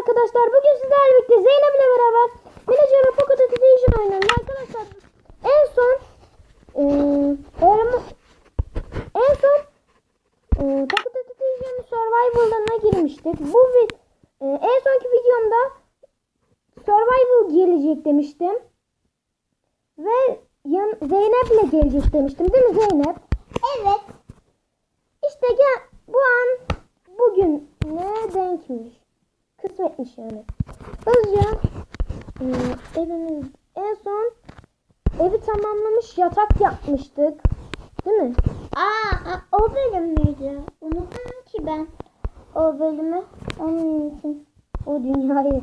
arkadaşlar. Bugün sizlerle birlikte Zeynep ile beraber Villager'ın Pocket Edition oynuyoruz. Arkadaşlar en son elma, en son eee Pocket Edition Survival'ına girmiştik. Bu eee, en sonki videomda Survival gelecek demiştim. Ve yan, Zeynep ile gelecek demiştim. Değil mi Zeynep? Evet. İşte gel bu an bugün ne denkmiş. Kısmetmiş yani. Hızlıca e, evimiz en son evi tamamlamış yatak yapmıştık. Değil mi? Aa, aa, o bölüm müydü? Unuttum ki ben o bölümü. Onun için o dünyayı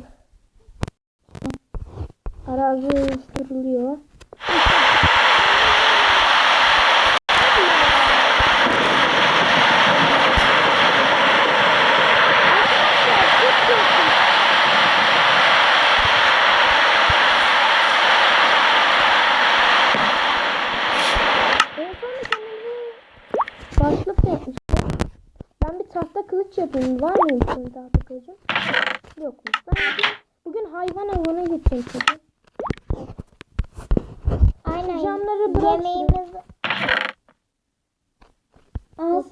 arazi oluşturuluyor. En son kendimize başlık da yapmıştık. Ben bir tahta kılıç yapayım. Var mıyım senin tahta kılıcın? Yokmuş. Ben yapayım. Bugün hayvan avına gideceğim çünkü. Aynen. Camları bırak Yemeğimiz az.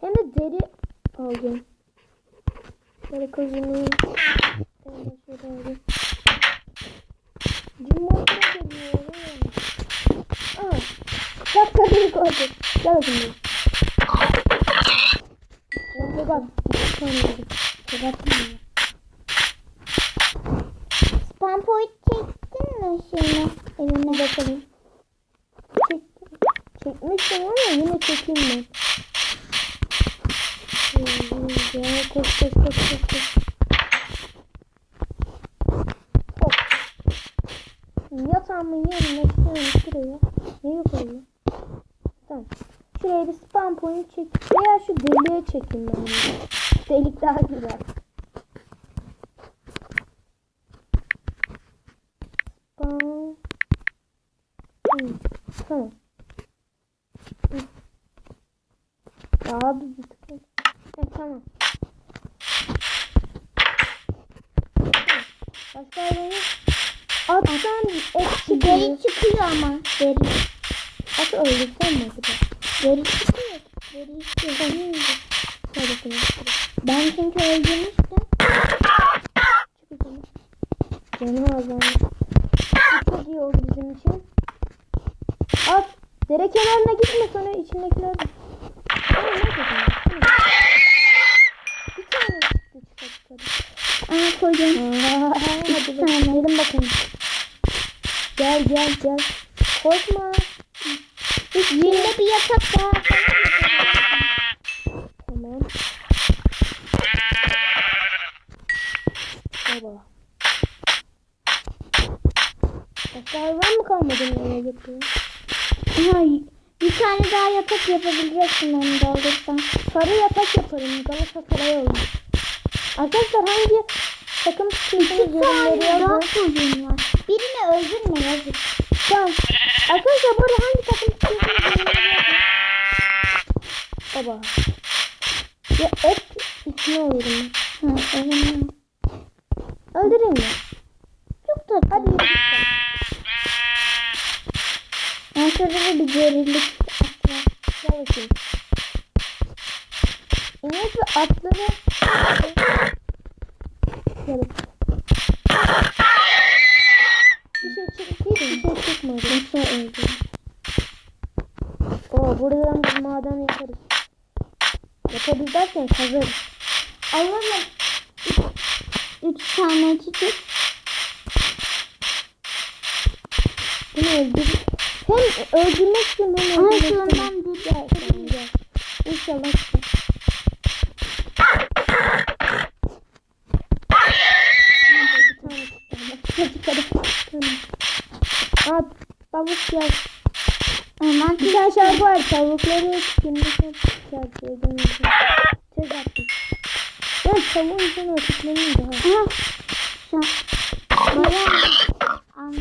Hem de deri alacağım. Deri kazını. Ben şöyle alayım. Cumhurbaşkanı geliyor. Aa. Bak kadını koyduk. Gel bakayım. Önce bak. Kapattım Spam point çektin mi şimdi? Eline bakalım. Çek, çekmiştim ama yine çekeyim ben. Ya koş koş koş koş koş. Yatağımın yanına şöyle şuraya. Ne yukarıya? Tamam. Şuraya bir spam point çek. Veya şu deliğe çekeyim ben. Delik daha güzel. Spam. Hı, Tamam. Daha bir. Evet, tamam. Başka attan et çıkıyor. Deri çıkıyor ama. Deri. At öldürsen mi acaba? Deri çıkıyor. Deri çıkıyor. Sana. Ben çünkü öldürmüştüm. Çık o zaman. Canım azalmış. Çok iyi oldu bizim için. At. Dere kenarına gitme sonra içindekiler Gel. Korkma. Yine bir yatak daha. Tamam. Baba. Başka hayvan mı kalmadı nereye götürüyor? Aha, bir tane daha yatak yapabileceksin onu doldursan. Sarı yatak yaparım. Galatasaray olur. Arkadaşlar hangi takım tutuyorsunuz İki yorumları yazın. var. Birini öldürme yazık. Tamam. Arkadaşlar bu arada hangi takım yazın. Baba. Ya et içine olurum. Ha, öldürme. Öldüreyim mi? Çok tatlı. Hadi yürü. Ben da bir gerilik atlar. Gel bakayım. İnek ve atları Gel. Bir Oo, buradan bir maden yaparız. Derken kazarız. Alalım. Üç, üç tane çiçek. Bunu öldür. Hem öldürmek için Ama öldürmek için. şundan bir Gel gel. İnşallah. At tavuk gel. Bir tane şarkı var. Tavukları şimdi şarkıya dönüyorum. Çek attım. Ya tavuğun içine oturtmanın daha. Aha. Şu bayağı an,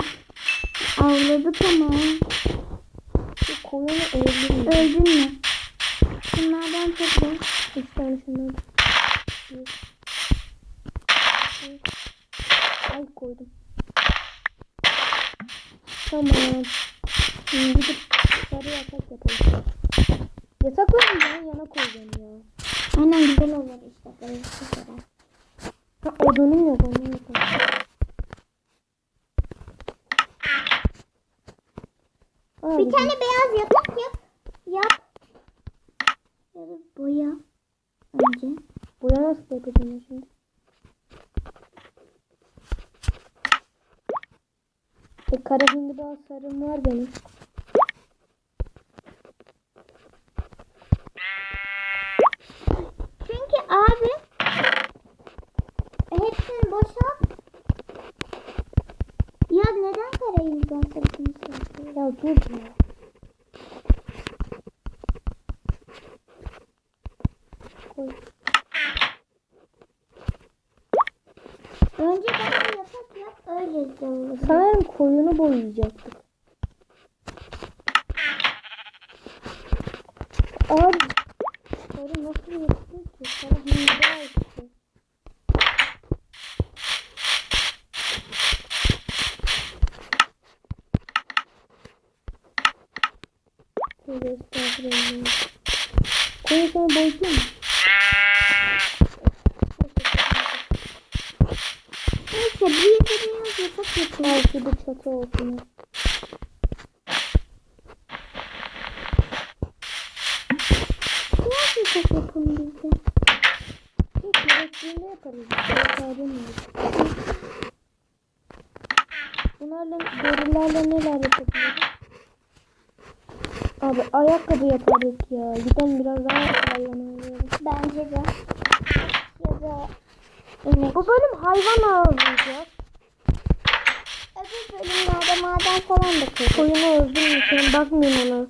avladık ama Şu koyunu öldürün. öldün mü? Bunlardan topla. Üç tane şundan. Bir. Ay koydum. Tamam. Şimdi gidip sarı yatak yapalım. Yatakları yan yana koyacağım ya. Aynen güzel olur işte. Böyle bir. Ha, odunum yok onu yapalım. Aa, Bir tane beyaz yatak yap. Yap. Ya boya. Önce. Boya nasıl yapacağım ya şimdi? E, kara hindi sarım var benim. Çünkü abi hepsini boşalt. Ya neden karayımızdan sırtını sırtını? Ya dur ya. Koy. Önce bir yatak yap öyle olur. Sanırım koyunu boyayacaktık. Abi sarı nasıl yapıyor ki? Sarı işte. Tövbe estağfurullah. Koyun sana mı? Bir de beyaz yatak yapalım. Al şurada çatı olsun. ya. Beyaz yatak yapalım biz de. Hiç gerektiğinde yaparız. Mi? Bunlarla, derilerle neler yapabiliriz? Abi ayakkabı yaparız ya. Giden biraz daha alıyorum. Bence de. Bu bölüm hayvan avlayacağız. Öbür bölümlerde maden falan da koyalım. Koyunu öldürmüş. Ben bakmayayım ona.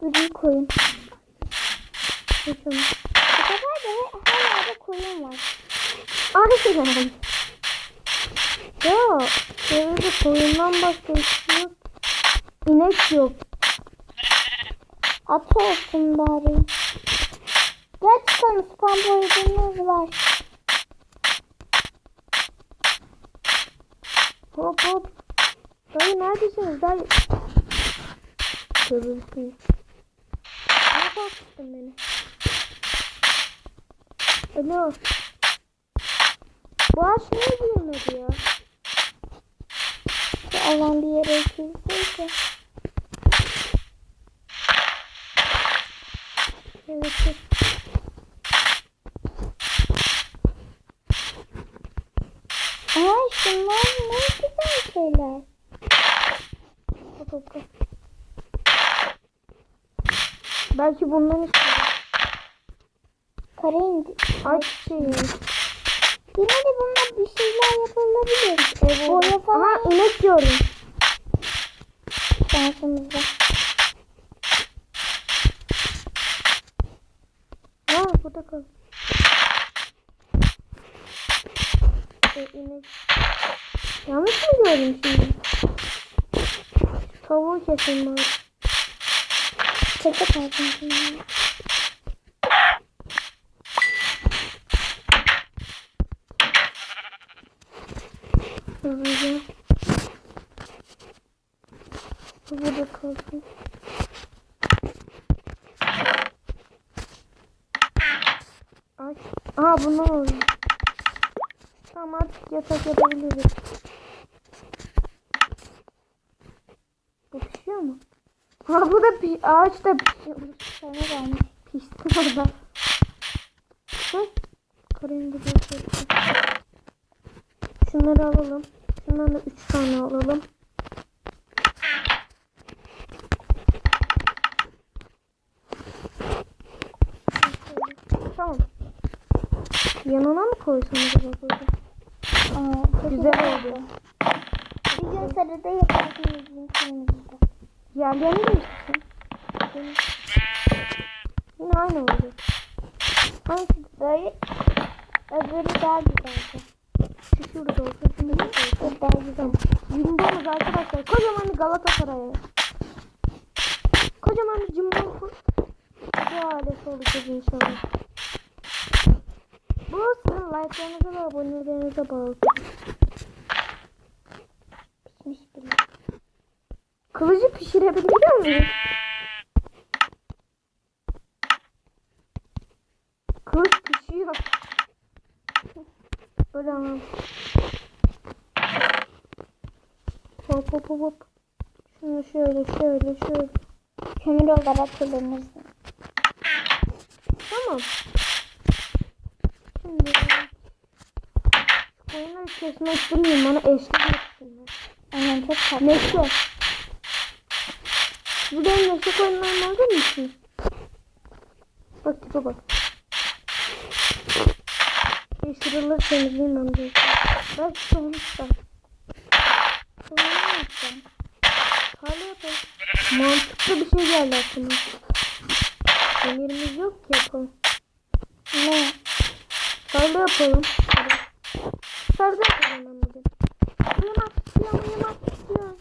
Gri koyun. Onu. Bu sefer de her yerde koyun var. Aynen. Ya çevrede koyundan başka hiç yok. İnek yok. At olsun bari. Çıkalım spam boyadığımız var. Hop hop. Dayı neredesiniz dayı? Görürsünüz. Ne korkuttun beni? Alo. Bu ağaç niye büyümedi ya? Şu alan bir yere ekildiyse. Evet. evet. Aa şunlar ne güzel şeyler. Hop hop hop. Belki bundan istiyorum. İndi. Ay çiçeği. Yine de bunlar bir şeyler yapılabilir. Evet. Boya falan Aha inek diyorum. şansımızda. Ha burada kal. E, inek. Yanlış mı gördüm şimdi? Tavuğu kesin bari. Çete kalsın. Hızlıca. Bu burada kalsın. Aa bundan oldu. Tamam artık yatak yapabiliriz. Bu pişiyor mu? Ha bu da pi ağaç da. Sana gelmiş. Pişti orada. Da böyle Şunları alalım. Şundan da 3 tane alalım. Tamam. Yanına mı koysam acaba burada? Aa, Güzel oldu. Bir gün sarıda yaparsın, bir gün kırmızıda. Yerlerini değiştirsin. Yine aynı olacak. Hangisi? Böyle öbürü daha güzeldi. Şu şurada olsa şunu da olsa. Bu daha güzel. Yürüdüğümüz arkadaşlar kocaman bir Galatasaray'a. Kocaman bir cumhur bu aleti olacak inşallah. like'larınıza ve abonelerinize bağlı. Kılıcı pişirebiliyor muyum? Kılıç pişiyor. Böyle ama. Hop hop hop hop. Şunu şöyle şöyle şöyle. Kömür olarak kullanırsın. Tamam. Şimdi koyunları kesmek istemiyorum. Bana eşlik etsinler. Aynen çok tatlı. Neşe. Bu benim neşe koyunlarım alır mısın? Bak tipe bak. Yeşilleri temizleyeyim ben de. Bak sonuç bak. Sonra ne yapacağım? Tarla yapalım. Mantıklı bir şey geldi aklıma. Demirimiz yok ki yapalım. Ne? Tarla yapalım. Tarla yapalım ben bugün. Uyumak istiyorum, uyumak istiyorum.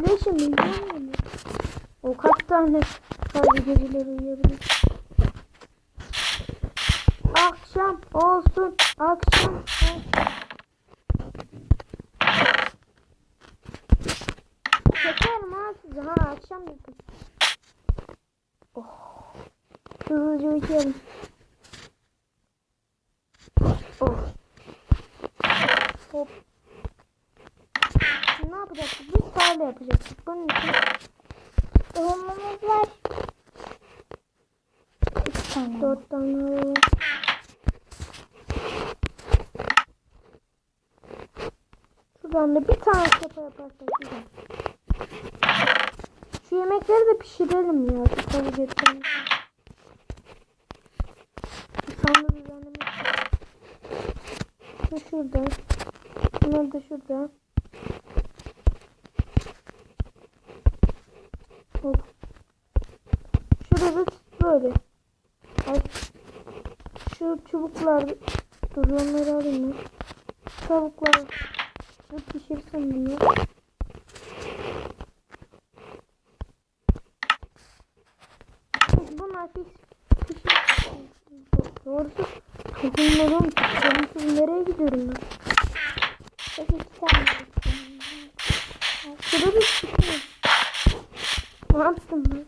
Kardeşim mu? O kaç tane sadece geceleri uyuyabilir? Akşam olsun, akşam olsun. Çekerim ha sizi ha akşam yapın. Oh. Hızlıca uyuyalım. Oh. Hop. Yapacaktık? Biz tarla yapacaktık. Bunun için Tohumumuz var. Üç tane. dört tane alalım. Şuradan da bir tane sopa yaparsak güzel. Şu yemekleri de pişirelim ya. Tavuk getirelim. Sandı düzenlemek. Şu şurada. Bunlar da şurada. Hop. Şurada böyle. Ay. Çubuklar. Dur onları alayım ben. Tavuklar. Pişirsin bunu. Bunlar piş, pişir. Doğrusu tohumlarım. Tohumsuz nereye gidiyorum ben? Tek iki tane. Şurada bir pişir. Ne yaptım ben?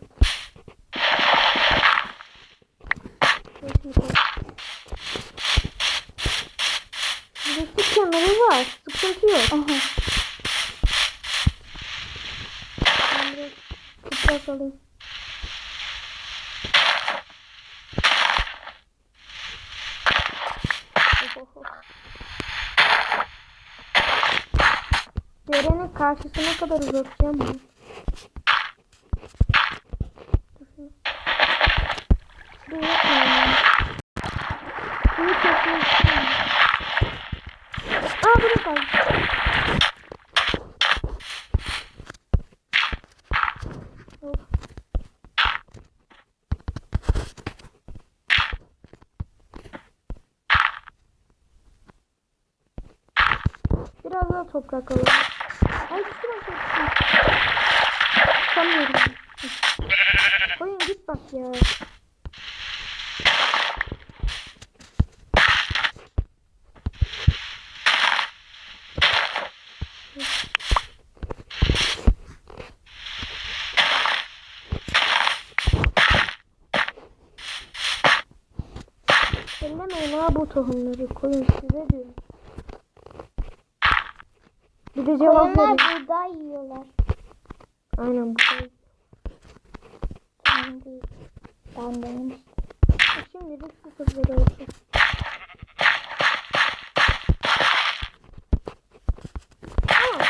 Düşük kenarı var. Sıkıntı yok. Aha. Ben biraz hop. Derenin karşısına kadar uzatacağım bunu. Dur şunu. Şuraya yapmayayım ya. Şunu kesmek istemiyorum. Aa burada kaldı. Hop. Biraz daha toprak alalım. Ay şurası olsun. Tutamıyorum. Koyun git bak ya. Ellemeyin ha bu tohumları koyun size diyorum. Bir de cevap verin. buğday yiyorlar. Aynen bu şey. Tamam değil. Ben demiştim. Şimdilik bu kadar olsun. Aa.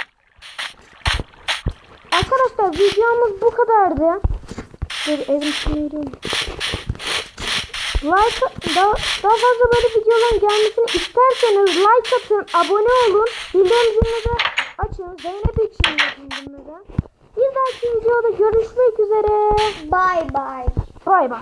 Arkadaşlar videomuz bu kadardı. Dur evim sınırım. Like, daha, daha fazla böyle videoların gelmesini isterseniz like atın, abone olun, bildirim zilini de. Zeynep için yapın bunları. Bir dahaki videoda görüşmek üzere. Bye bye. Bay bay.